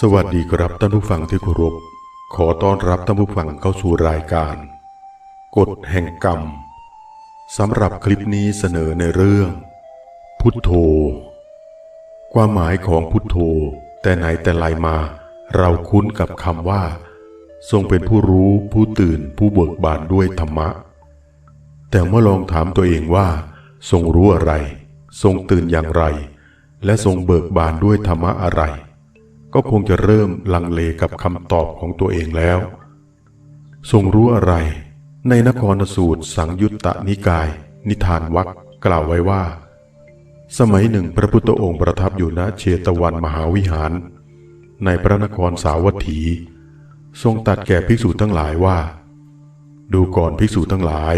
สวัสดีครับท่านผู้ฟังที่เคารพ ขอต้อนรับท่านผู้ฟังเข้าสู่รายการ กฎแห่งกรรมสำหรับคลิปนี้เสนอในเรื่อง พุทโธ ความหมายของพุทโธ แต่ไหนแต่ไรมา เราคุ้นกับคำว่า ทรงเป็นผู้รู้ผู้ตื่นผู้เบิกบานด้วยธรรมะ แต่เมื่อลองถามตัวเองว่า ทรงรู้อะไร ทรงตื่นอย่างไร และทรงเบิกบานด้วยธรรมะอะไร ก็คงจะเริ่มลังเลกับคำตอบของตัวเองแล้ว ทรงรู้อะไร ในนครสูตรสังยุตตนิกาย นิทานวักกล่าวไว้ว่า สมัยหนึ่งพระพุทธองค์ประทับอยู่ณเชตวันมหาวิหาร ในพระนครสาวัตถี ทรงตัดแก่ภิกษุทั้งหลายว่า ดูก่อนภิกษุทั้งหลาย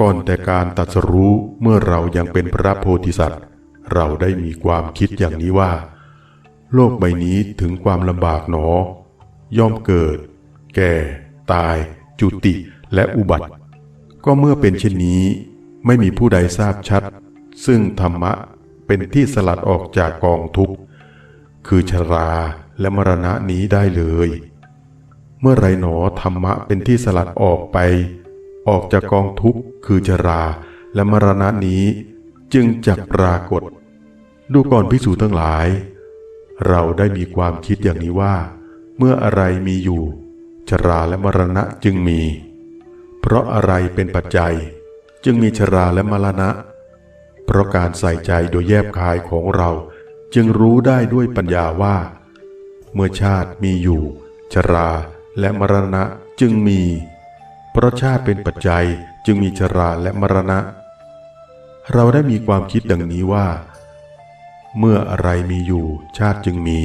ก่อนแต่การตรัสรู้เมื่อเรายังเป็นพระโพธิสัตว์ เราได้มีความคิดอย่างนี้ว่า โลกใบนี้ถึงความลำบากหนอ ย่อมเกิด แก่ ตาย จุติและอุบัติ ก็เมื่อเป็นเช่นนี้ ไม่มีผู้ใดทราบชัด ซึ่งธรรมะเป็นที่สลัดออกจากกองทุกข์ คือชราและมรณะนี้ได้เลย เมื่อไรหนอธรรมะเป็นที่สลัดออกไป ออกจากกองทุกข์ คือชราและมรณะนี้จึงจักปรากฏ ดูก่อนภิกษุทั้งหลาย เราได้มีความคิดอย่างนี้ว่า เมื่ออะไรมีอยู่ ชราและมรณะจึงมี เพราะอะไรเป็นปัจจัย จึงมีชราและมรณะ เพราะการใส่ใจโดยแยบคายของเราจึงรู้ได้ด้วยปัญญาว่า เมื่อชาติมีอยู่ ชราและมรณะจึงมี เพราะชาติเป็นปัจจัยจึงมีชราและมรณะ เราได้มีความคิดดังนี้ว่า เมื่ออะไรมีอยู่ ชาติจึงมี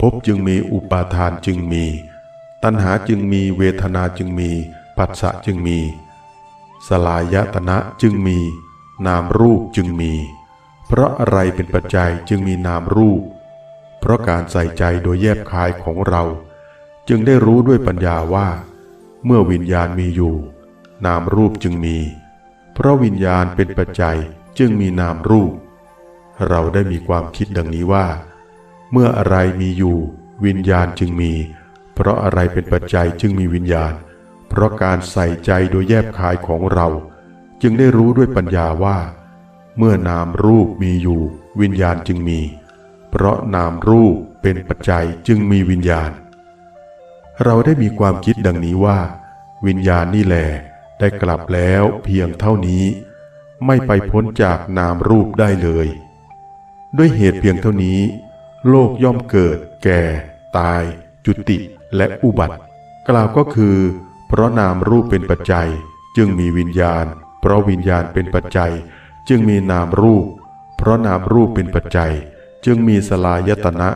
ภพจึงมีอุปาทานจึงมี ตัณหาจึงมีเวทนาจึงมี ปัสสะจึงมี สลายตนะจึงมี นามรูปจึงมี เพราะอะไรเป็นปัจจัยจึงมีนามรูป เพราะการใส่ใจโดยแยบคายของเรา จึงได้รู้ด้วยปัญญาว่า เมื่อวิญญาณมีอยู่ นามรูปจึงมี เพราะวิญญาณเป็นปัจจัยจึงมีนามรูป เราได้มีความคิดดังนี้ว่า เมื่ออะไรมีอยู่ วิญญาณจึงมี เพราะอะไรเป็นปัจจัยจึงมีวิญญาณ เพราะการใส่ใจโดยแยบคายของเรา จึงได้รู้ด้วยปัญญาว่า เมื่อนามรูปมีอยู่ วิญญาณจึงมี เพราะนามรูปเป็นปัจจัยจึงมีวิญญาณ เราได้มีความคิดดังนี้ว่า วิญญาณนี่แหลได้กลับแล้วเพียงเท่านี้ ไม่ไปพ้นจากนามรูปได้เลย ด้วยเหตุเพียงเท่านี้ โลกย่อมเกิด แก่ ตาย จุติและอุบัติ กล่าวก็คือ เพราะนามรูปเป็นปัจจัย จึงมีวิญญาณ เพราะวิญญาณเป็นปัจจัย จึงมีนามรูป เพราะนามรูปเป็นปัจจัย จึงมีสลายตนะ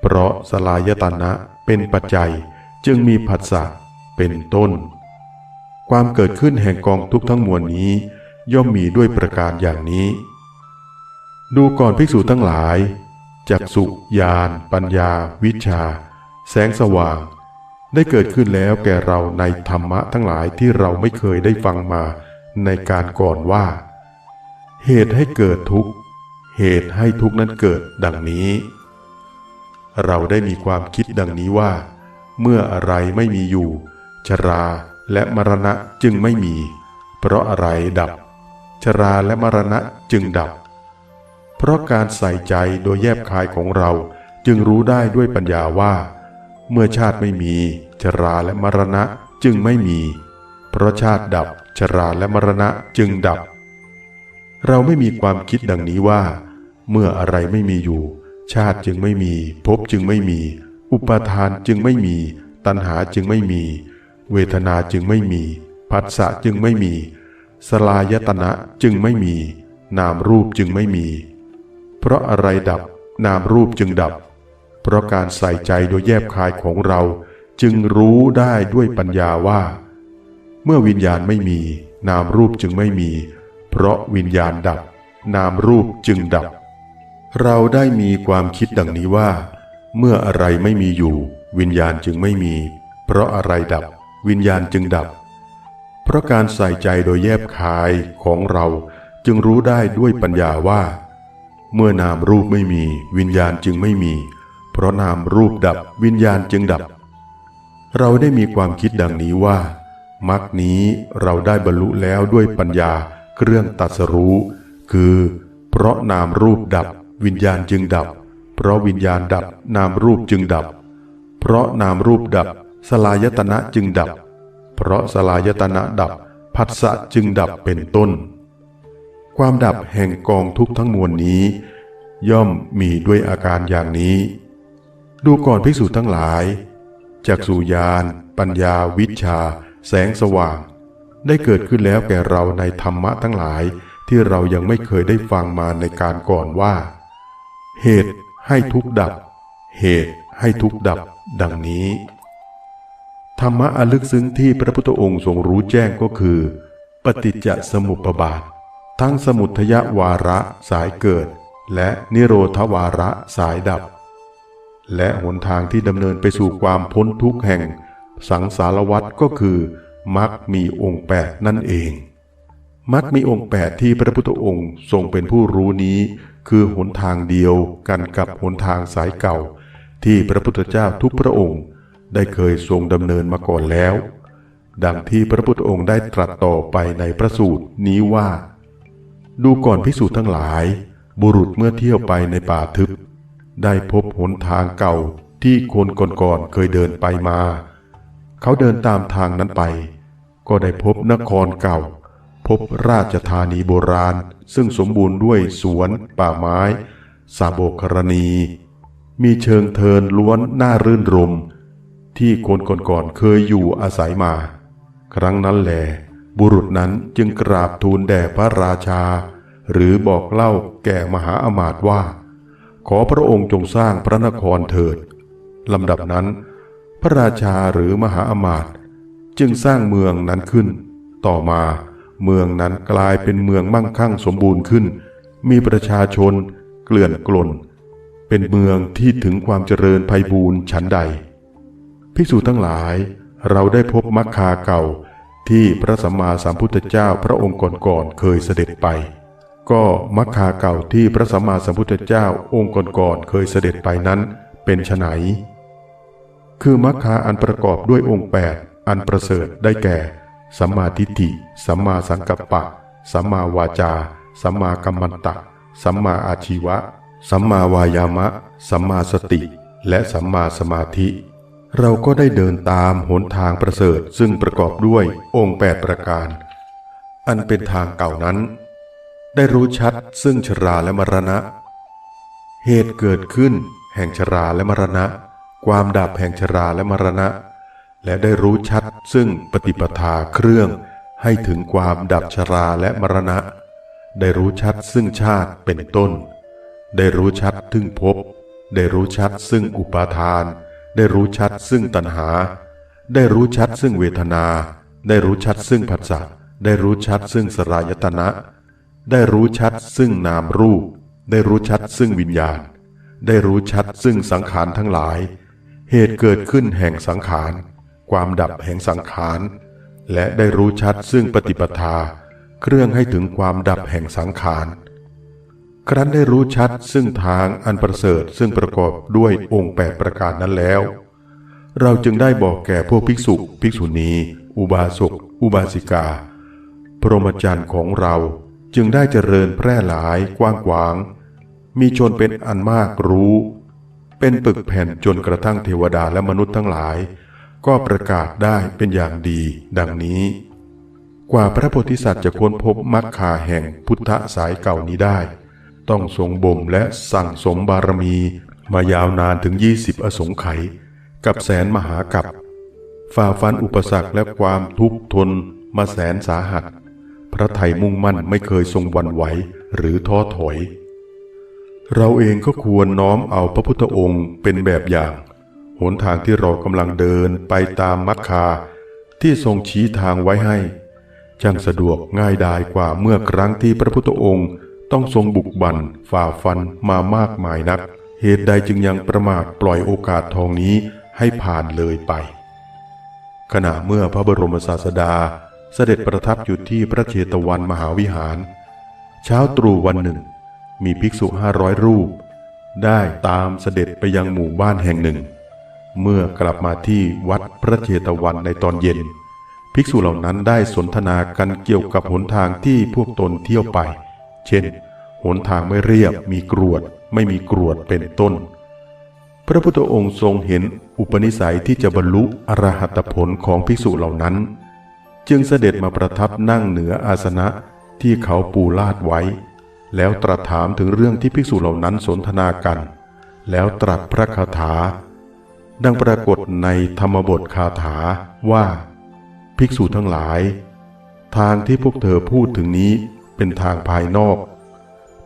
เพราะสลายตนะเป็นปัจจัย จึงมีผัสสะเป็นต้น ความเกิดขึ้นแห่งกองทุกทั้งมวลนี้ ย่อมมีด้วยประการอย่างนี้ ดูก่อนภิกษุทั้งหลายจักสุญาณปัญญา วิชา แสงสว่าง ได้เกิดขึ้นแล้วแก่เราในธรรมะทั้งหลายที่เราไม่เคยได้ฟังมาในการก่อนว่า เหตุให้เกิดทุกข์ เหตุให้ทุกข์นั้นเกิดดังนี้ เราได้มีความคิดดังนี้ว่า เมื่ออะไรไม่มีอยู่ ชราและมรณะจึงไม่มี เพราะอะไรดับ ชราและมรณะจึงดับ เพราะการใส่ใจโดยแยบคายของเราจึงรู้ได้ด้วยปัญญาว่า เมื่อชาติไม่มี ชราและมรณะจึงไม่มี เพราะชาติดับ ชราและมรณะจึงดับ เราไม่มีความคิดดังนี้ว่า เมื่ออะไรไม่มีอยู่ ชาติจึงไม่มีภพจึงไม่มี อุปาทานจึงไม่มี ตัณหาจึงไม่มี เวทนาจึงไม่มีผัสสะจึงไม่มี สลายตนะจึงไม่มี นามรูปจึงไม่มี เพราะอะไรดับนามรูปจึงดับ เพราะการใส่ใจโดยแยบคายของเราจึงรู้ได้ด้วยปัญญาว่า เมื่อวิญญาณไม่มี นามรูปจึงไม่มี เพราะวิญญาณดับ นามรูปจึงดับ เราได้มีความคิดดังนี้ว่า เมื่ออะไรไม่มีอยู่ วิญญาณจึงไม่มี เพราะอะไรดับ วิญญาณจึงดับ เพราะการใส่ใจโดยแยบคายของเราจึงรู้ได้ด้วยปัญญาว่า เมื่อนามรูปไม่มี วิญญาณจึงไม่มี เพราะนามรูปดับวิญญาณจึงดับ เราได้มีความคิดดังนี้ว่ามรรคนี้เราได้บรรลุแล้วด้วยปัญญาเครื่องตรัสรู้ คือ เพราะนามรูปดับ วิญญาณจึงดับ เพราะวิญญาณดับนามรูปจึงดับ เพราะนามรูปดับ สลายตนะจึงดับ เพราะสลายตนะดับ ผัสสะจึงดับเป็นต้น ความดับแห่งกองทุกข์ทั้งมวลนี้ ย่อมมีด้วยอาการอย่างนี้ ดูก่อนภิกษุทั้งหลายจากสุญาน ปัญญาวิชา แสงสว่าง ได้เกิดขึ้นแล้วแก่เราในธรรมะทั้งหลายที่เรายังไม่เคยได้ฟังมาในการก่อนว่า เหตุให้ทุกข์ดับ เหตุให้ทุกข์ดับ ดังนี้ ธรรมะอันลึกซึ้งที่พระพุทธองค์ทรงรู้แจ้งก็คือ ปฏิจจสมุปบาท ทั้งสมุทยวาระสายเกิด และนิโรธวาระสายดับ และหนทางที่ดำเนินไปสู่ความพ้นทุกข์แห่ง สังสารวัฏก็คือมรรคมีองค์แปดนั่นเองมรรคมีองค์แปดที่พระพุทธองค์ทรงเป็นผู้รู้นี้ คือหนทางเดียวกันกับหนทางสายเก่า ที่พระพุทธเจ้าทุกพระองค์ ได้เคยทรงดำเนินมาก่อนแล้ว ดังที่พระพุทธองค์ได้ตรัสต่อไปในพระสูตรนี้ว่า ดูก่อนพิสูจน์ทั้งหลาย บุรุษเมื่อเที่ยวไปในป่าทึบ ได้พบหนทางเก่าที่คนก่อนๆเคยเดินไปมา เขาเดินตามทางนั้นไป ก็ได้พบนครเก่า พบราชธานีโบราณ ซึ่งสมบูรณ์ด้วยสวนป่าไม้สาโบกรณี มีเชิงเทินล้วนน่ารื่นรม ที่คนก่อนๆเคยอยู่อาศัยมา ครั้งนั้นแหละ บุรุษนั้นจึงกราบทูลแด่พระราชา หรือบอกเล่าแก่มหาอมาตย์ว่า ขอพระองค์จงสร้างพระนครเถิดลำดับนั้น พระราชาหรือมหาอมาตย์จึงสร้างเมืองนั้นขึ้น ต่อมาเมืองนั้นกลายเป็นเมืองมั่งคั่งสมบูรณ์ขึ้น มีประชาชนเกลื่อนกลนเป็นเมืองที่ถึงความเจริญไพบูรณ์ชั้นใด ภิกษุทั้งหลายเราได้พบมัคคาเก่า ที่พระสัมมาสัมพุทธเจ้าพระองค์ก่อนๆเคยเสด็จไป ก็มัคคาเก่าที่พระสัมมาสัมพุทธเจ้าองค์ก่อนๆเคยเสด็จไปนั้นเป็นไฉนคือมัคคาอันประกอบด้วยองค์แปดอันประเสริฐได้แก่ สัมมาทิฏฐิ สัมมาสังกัปปะ สัมมาวาจา สัมมากัมมันตะ สัมมาอาชีวะ สัมมาวายามะ สัมมาสติ และสัมมาสมาธิ เราก็ได้เดินตามหนทางประเสริฐซึ่งประกอบด้วยองค์แปดประการ อันเป็นทางเก่านั้น ได้รู้ชัดซึ่งชราและมรณะ เหตุเกิดขึ้นแห่งชราและมรณะ ความดับแห่งชราและมรณะ และได้รู้ชัดซึ่งปฏิปทาเครื่องให้ถึงความดับชราและมรณะ ได้รู้ชัดซึ่งชาติเป็นต้น ได้รู้ชัดถึงภพได้รู้ชัดซึ่งอุปาทาน ได้รู้ชัดซึ่งตัณหา ได้รู้ชัดซึ่งเวทนา ได้รู้ชัดซึ่งผัสสะได้รู้ชัดซึ่งสลายตนะ ได้รู้ชัดซึ่งนามรูป ได้รู้ชัดซึ่งวิญญาณ ได้รู้ชัดซึ่งสังขารทั้งหลาย เหตุเกิดขึ้นแห่งสังขาร ความดับแห่งสังขาร และได้รู้ชัดซึ่งปฏิปทา เครื่องให้ถึงความดับแห่งสังขาร ครั้นได้รู้ชัดซึ่งทางอันประเสริฐซึ่งประกอบด้วยองค์แปดประการนั้นแล้ว เราจึงได้บอกแก่พวกภิกษุ ภิกษุณี อุบาสก อุบาสิกา พรหมจรรย์ของเราจึงได้เจริญแพร่หลายกว้างขวาง มีชนเป็นอันมากรู้ เป็นปึกแผ่นจนกระทั่งเทวดาและมนุษย์ทั้งหลาย ก็ประกาศได้เป็นอย่างดี ดังนี้ กว่าพระโพธิสัตว์จะค้นพบมรรคาแห่งพุทธสายเก่านี้ได้ ต้องทรงบ่มและสั่งสมบารมี มายาวนานถึง 20 อสงไขยกับแสนมหากับฝ่าฟันอุปสรรคและความทุกข์ทนมาแสนสาหัส พระไทยมุ่งมั่นไม่เคยทรงวันไหวหรือท้อถอย เราเองก็ควรน้อมเอาพระพุทธองค์เป็นแบบอย่าง หนทางที่เรากำลังเดินไปตามมรรคาที่ทรงชี้ทางไว้ให้ ช่างสะดวกง่ายดายกว่าเมื่อครั้งที่พระพุทธองค์ ต้องทรงบุกบั่นฝ่าฟันมามากมายนัก เหตุใดจึงยังประมาทปล่อยโอกาสทองนี้ให้ผ่านเลยไป ขณะเมื่อพระบรมศาสดาเสด็จประทับอยู่ที่พระเชตวันมหาวิหาร เช้าตรู่วันหนึ่ง มีภิกษุห้าร้อยรูป ได้ตามเสด็จไปยังหมู่บ้านแห่งหนึ่ง เมื่อกลับมาที่วัดพระเชตวันในตอนเย็น ภิกษุเหล่านั้นได้สนทนากันเกี่ยวกับหนทางที่พวกตนเที่ยวไป เช่น หนทางไม่เรียบมีกรวด ไม่มีกรวดเป็นต้น พระพุทธองค์ทรงเห็นอุปนิสัยที่จะบรรลุอรหัตผลของภิกษุเหล่านั้น จึงเสด็จมาประทับนั่งเหนืออาสนะที่เขาปูลาดไว้ แล้วตรัสถามถึงเรื่องที่ภิกษุเหล่านั้นสนทนากัน แล้วตรัสพระคาถา ดังปรากฏในธรรมบทคาถาว่า ภิกษุทั้งหลาย ทางที่พวกเธอพูดถึงนี้ เป็นทางภายนอก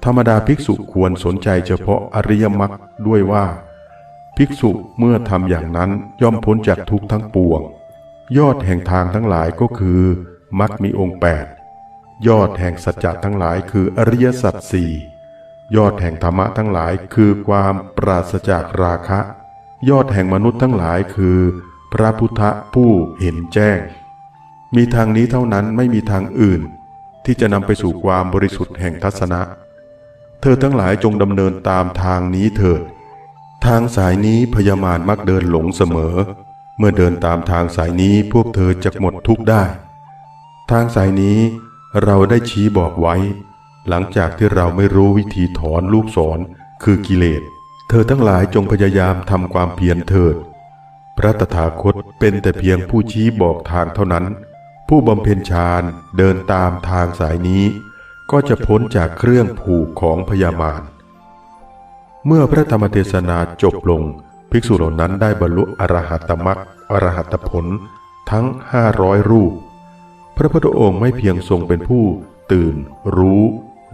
ธรรมดาภิกษุควรสนใจเฉพาะอริยมรรคด้วยว่า ภิกษุเมื่อทำอย่างนั้นย่อมพ้นจากทุกข์ทั้งปวง ยอดแห่งทางทั้งหลายก็คือมรรคมีองค์แปดยอดแห่งสัจจะทั้งหลายคืออริยสัจสี่ยอดแห่งธรรมะทั้งหลายคือความปราศจากราคะ ยอดแห่งมนุษย์ทั้งหลายคือ พระพุทธผู้เห็นแจ้ง มีทางนี้เท่านั้นไม่มีทางอื่น ที่จะนำไปสู่ความบริสุทธิ์แห่งทัศนะ เธอทั้งหลายจงดำเนินตามทางนี้เถิด ทางสายนี้พยามารมักเดินหลงเสมอ เมื่อเดินตามทางสายนี้พวกเธอจะหมดทุกข์ได้ ทางสายนี้เราได้ชี้บอกไว้ หลังจากที่เราไม่รู้วิธีถอนลูกศรคือกิเลส เธอทั้งหลายจงพยายามทำความเพียรเถิด พระตถาคตเป็นแต่เพียงผู้ชี้บอกทางเท่านั้น ผู้บำเพ็ญฌานเดินตามทางสายนี้ ก็จะพ้นจากเครื่องผูกของพยามารเมื่อพระธรรมเทศนาจบลง ภิกษุเหล่านั้นได้บรรลุอรหัตมรรคอรหัตผลทั้งห้าร้อยรูป พระพุทธองค์ไม่เพียงทรงเป็นผู้ตื่นรู้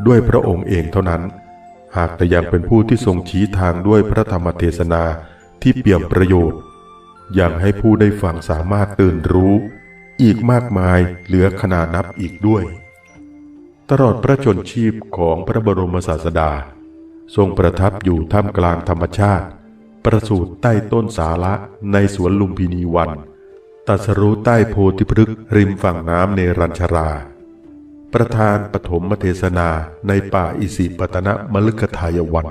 ด้วยพระองค์เองเท่านั้น หากแต่ยังเป็นผู้ที่ทรงชี้ทางด้วยพระธรรมเทศนาที่เปี่ยมประโยชน์ ยังให้ผู้ได้ฟังสามารถตื่นรู้ อีกมากมายเหลือขนานับอีกด้วย ตลอดพระชนชีพของพระบรมศาสดา ทรงประทับอยู่ท่ามกลางธรรมชาติ ประสูติใต้ต้นสาระในสวนลุมพินีวันตัสรู้ใต้โพธิพฤกษ์ริมฝั่งน้ำเนรัญชรา ประธานปฐมเทศนาในป่าอิสิปตนะมฤคทายวัน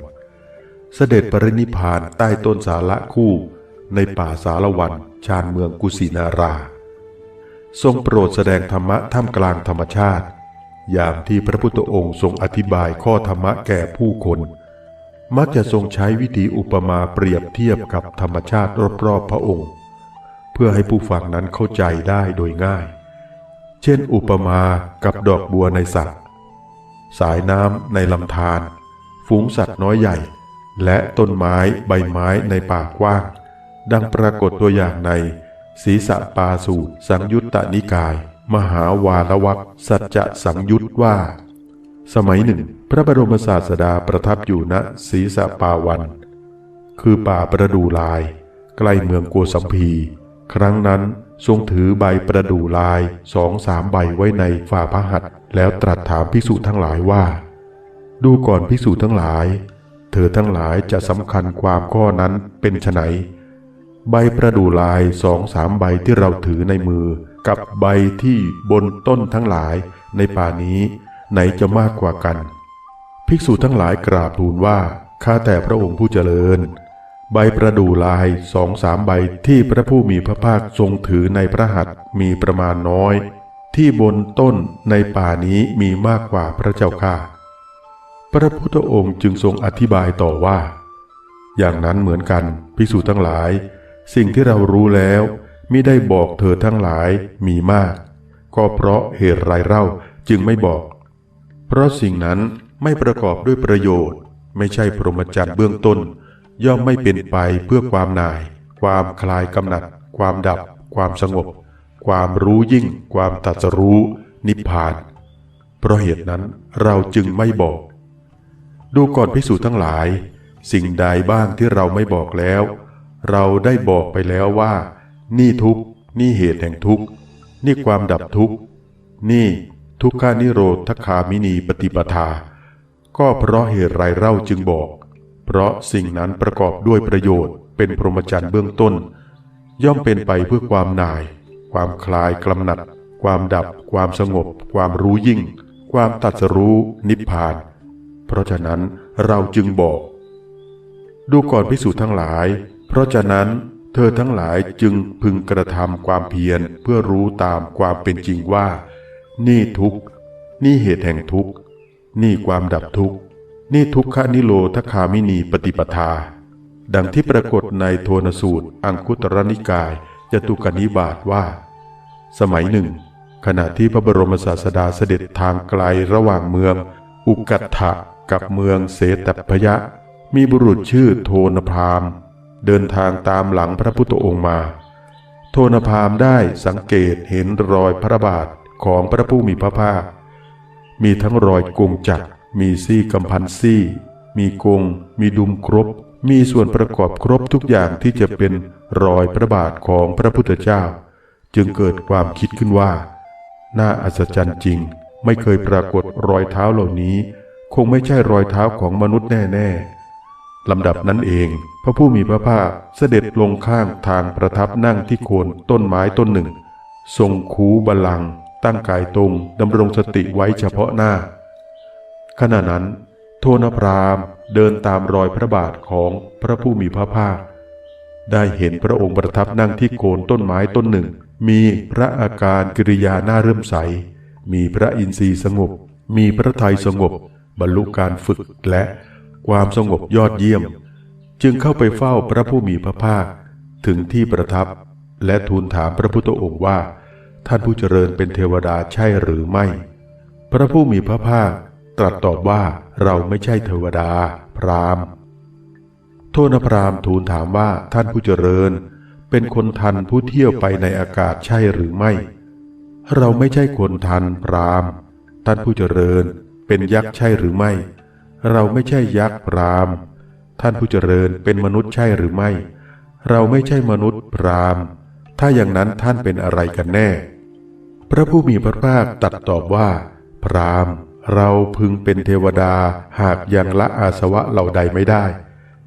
เสด็จปรินิพพานใต้ต้นสาระคู่ในป่าสารวันชานเมืองกุสินารา ทรงโปรดแสดงธรรมะท่ามกลางธรรมชาติอย่างที่พระพุทธองค์ทรงอธิบายข้อธรรมะแก่ผู้คน มักจะทรงใช้วิธีอุปมาเปรียบเทียบกับธรรมชาติรอบๆพระองค์ เพื่อให้ผู้ฟังนั้นเข้าใจได้โดยง่าย เช่น อุปมากับดอกบัวในสระสายน้ำในลำธาร ฝูงสัตว์น้อยใหญ่ และต้นไม้ใบไม้ในป่ากว้าง ดังปรากฏตัวอย่างใน ศีสะปาสูตร สังยุตตนิกาย มหาวาลวักสัจจะสังยุตว่า สมัยหนึ่ง พระบรมศาสดาประทับอยู่ณศีสะปาวัน คือป่าประดูลาย ใกล้เมืองโกสัมพี ครั้งนั้นทรงถือใบประดูลายสองสามใบไว้ในฝ่าพระหัตถ์แล้วตรัสถามภิกษุทั้งหลายว่า ดูก่อนภิกษุทั้งหลาย เธอทั้งหลายจะสำคัญความข้อนั้นเป็นไฉน ใบประดู่ลายสองสามใบที่เราถือในมือ กับใบที่บนต้นทั้งหลายในป่านี้ ไหนจะมากกว่ากัน ภิกษุทั้งหลายกราบทูลว่าข้าแต่พระองค์ผู้เจริญ ใบประดู่ลายสองสามใบที่พระผู้มีพระภาคทรงถือในพระหัตถ์มีประมาณน้อย ที่บนต้นในป่านี้มีมากกว่าพระเจ้าข้าพระพุทธองค์จึงทรงอธิบายต่อว่า อย่างนั้นเหมือนกันภิกษุทั้งหลาย สิ่งที่เรารู้แล้วมิได้บอกเธอทั้งหลายมีมาก ก็เพราะเหตุไรเล่าจึงไม่บอก เพราะสิ่งนั้นไม่ประกอบด้วยประโยชน์ ไม่ใช่พรหมจรรย์เบื้องต้น ย่อมไม่เป็นไปเพื่อความนาย ความคลายกำหนัด ความดับ ความสงบ ความรู้ยิ่ง ความตรัสรู้ นิพพาน เพราะเหตุนั้นเราจึงไม่บอก ดูก่อนพิสูจน์ทั้งหลาย สิ่งใดบ้างที่เราไม่บอกแล้ว เราได้บอกไปแล้วว่า นี่ทุกข์นี่เหตุแห่งทุกข์นี่ความดับทุกข์นี่ทุกขานิโรธคามินีปฏิปทา ก็เพราะเหตุไรเล่าจึงบอก เพราะสิ่งนั้นประกอบด้วยประโยชน์ เป็นพรหมจรรย์เบื้องต้น ย่อมเป็นไปเพื่อความหน่าย ความคลายกำหนัด ความดับ ความสงบ ความรู้ยิ่ง ความตัดสรู้นิพพาน เพราะฉะนั้นเราจึงบอก ดูก่อนพิสูจน์ทั้งหลาย เพราะฉะนั้นเธอทั้งหลายจึงพึงกระทำความเพียรเพื่อรู้ตามความเป็นจริงว่า นี่ทุกข์นี่เหตุแห่งทุกข์นี่ความดับทุกข์นี่ทุกขนิโรธคามินีปฏิปทา ดังที่ปรากฏในโทนสูตร อังคุตรนิกายจตุกนิบาตว่า สมัยหนึ่ง ขณะที่พระบรมศาสดาเสด็จทางไกลระหว่างเมือง อุกัตถะกับเมืองเสตพยะ มีบุรุษชื่อโทนพรามณ์ เดินทางตามหลังพระพุทธองค์มา โทนพามได้สังเกตเห็นรอยพระบาทของพระผู้มีพระภาค มีทั้งรอยกงจักร มีซี่กำพันซี่ มีกง มีดุมครบ มีส่วนประกอบครบทุกอย่างที่จะเป็นรอยพระบาทของพระพุทธเจ้า จึงเกิดความคิดขึ้นว่า น่าอัศจรรย์จริง ไม่เคยปรากฏรอยเท้าเหล่านี้ คงไม่ใช่รอยเท้าของมนุษย์แน่ ๆ ลำดับนั้นเอง พระผู้มีพระภาคเสด็จลงข้างทางประทับนั่งที่โคนต้นไม้ต้นหนึ่ง ทรงคูบัลลัง ตั้งกายตรงดำรงสติไว้เฉพาะหน้า ขณะนั้น โทนพรามเดินตามรอยพระบาทของพระผู้มีพระภาค ได้เห็นพระองค์ประทับนั่งที่โคนต้นไม้ต้นหนึ่ง มีพระอาการกิริยาหน่าเรื่มใส มีพระอินทรีย์สงบ มีพระทัยสงบ บรรลุการฝึกและ ความสงบยอดเยี่ยม จึงเข้าไปเฝ้าพระผู้มีพระภาคถึงที่ประทับ และทูลถามพระพุทธองค์ว่า ท่านผู้เจริญเป็นเทวดาใช่หรือไม่ พระผู้มีพระภาคตรัสตอบว่าเราไม่ใช่เทวดา พราหมณ์ โทนพราหมณ์ทูลถามว่าท่านผู้เจริญ เป็นคนทันผู้เที่ยวไปในอากาศใช่หรือไม่ เราไม่ใช่คนทันพราหมณ์ ท่านผู้เจริญเป็นยักษ์ใช่หรือไม่ เราไม่ใช่ยักษ์พราม ท่านผู้เจริญเป็นมนุษย์ใช่หรือไม่ เราไม่ใช่มนุษย์พราม ถ้าอย่างนั้นท่านเป็นอะไรกันแน่ พระผู้มีพระภาคตรัสตอบว่า พรามเราพึงเป็นเทวดาหากยังละอาสวะเหล่าใดไม่ได้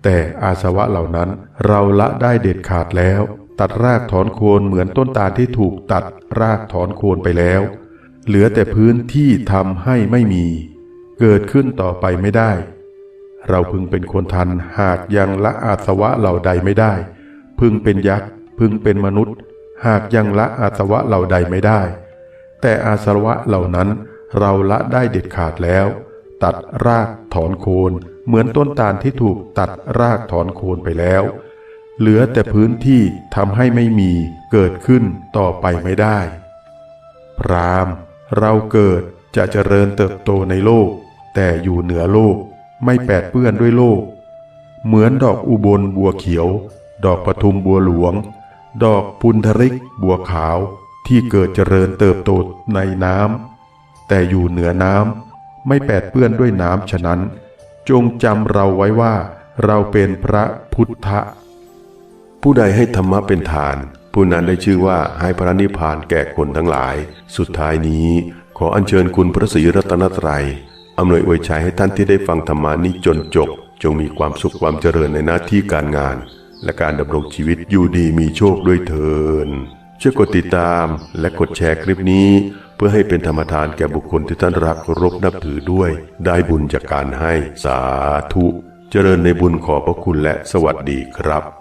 แต่อาสวะเหล่านั้นเราละได้เด็ดขาดแล้ว ตัดรากถอนโคนเหมือนต้นตาลที่ถูกตัดรากถอนโคนไปแล้ว เหลือแต่พื้นที่ทำให้ไม่มี เกิดขึ้นต่อไปไม่ได้ เราพึงเป็นคนทันหากยังละอาสวะเหล่าใดไม่ได้ พึงเป็นยักษ์พึงเป็นมนุษย์ หากยังละอาสวะเหล่าใดไม่ได้ แต่อาสวะเหล่านั้นเราละได้เด็ดขาดแล้ว ตัดรากถอนโคนเหมือนต้นตาลที่ถูกตัดรากถอนโคนไปแล้ว เหลือแต่พื้นที่ทำให้ไม่มีเกิดขึ้นต่อไปไม่ได้ พราม เราเกิดจะเจริญเติบโตในโลก แต่อยู่เหนือโลกไม่แปดเปื้อนด้วยโลก เหมือนดอกอุบลบัวเขียว ดอกปทุมบัวหลวง ดอกปุนทริกบัวขาวที่เกิดเจริญเติบโตในน้ำแต่อยู่เหนือน้ำไม่แปดเปื้อนด้วยน้ำฉะนั้น จงจำเราไว้ว่า เราเป็นพระพุทธผู้ใดให้ธรรมะเป็นทาน ผู้นั้นได้ชื่อว่าให้พระนิพพานแก่คนทั้งหลาย สุดท้ายนี้ขออัญเชิญคุณพระศรีรัตนตรัย อำนวยอวยชัยให้ท่านที่ได้ฟังธรรมานี้จนจบ จงมีความสุขความเจริญในหน้าที่การงาน และการดำรงชีวิตอยู่ดีมีโชคด้วยเถินช่วยกดติดตามและกดแชร์คลิปนี้ เพื่อให้เป็นธรรมทานแก่บุคคลที่ท่านรักเคารพนับถือด้วย ได้บุญจากการให้สาธุ เจริญในบุญขอบพระคุณและสวัสดีครับ